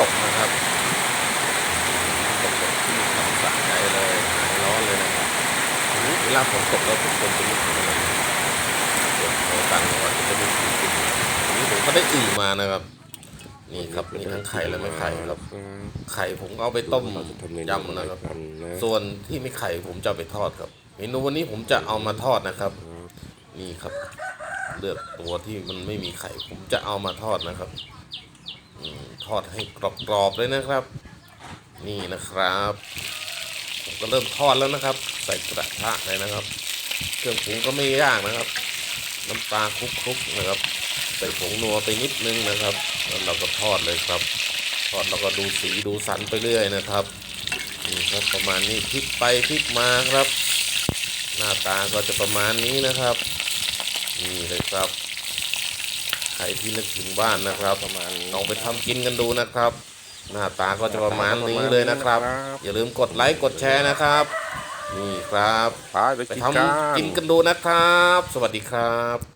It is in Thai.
ตกนะครับตกแบบที่ทำสะใจเลยหายร้อนเลยนะครับทีนี้เวลาฝนตกแล้วทุกคนจะนึกถึงอะไรเดี๋ยวโทรตังค์ก่อนจะนึกถึงกินทีนี้ผมก็ได้อึ่งมานะครับ นี่ครับมีทั้งไข่และไม่ไข่ครับไข่ผมเอาไปต้มเราจะทำเมนูยำนะครับกันนะส่วนที่ไม่ไข่ผมจะเอาไปทอดครับเมนูวันนี้ผมจะเอามาทอดนะครับ นี่ครับ เลือดตัวที่มันไม่มีไข่ ผมจะเอามาทอดนะครับ อมทอดให้กรอบๆเลยนะครับ นี่นะครับผมก็เริ่มทอดแล้วนะครับ ใส่กระทะเลยนะครับ เครื่องปรุงก็ไม่ยากนะครับ น้ำปลาคลุกๆนะครับ ใส่ผงนัวไปนิดนึงนะครับ แล้วเราก็ทอดเลยครับ ทอดแล้วก็ดูสีดูสันไปเรื่อยนะครับนี่ครับประมาณนี้พลิกไปพลิกมาครับ หน้าตาก็จะประมาณนี้นะครับ นี่เลยครับ รที่นึกถึงบ้านนะครับประมาณลองไปทำกินกันดูนะครับ หน้าตาก็จะประมาณนี้เลยนะครับ อย่าลืมกดไลค์กดแชร์นะครับนี่ครับไปไปไปกินทำกันกินกันดูนะครับ สวัสดีครับ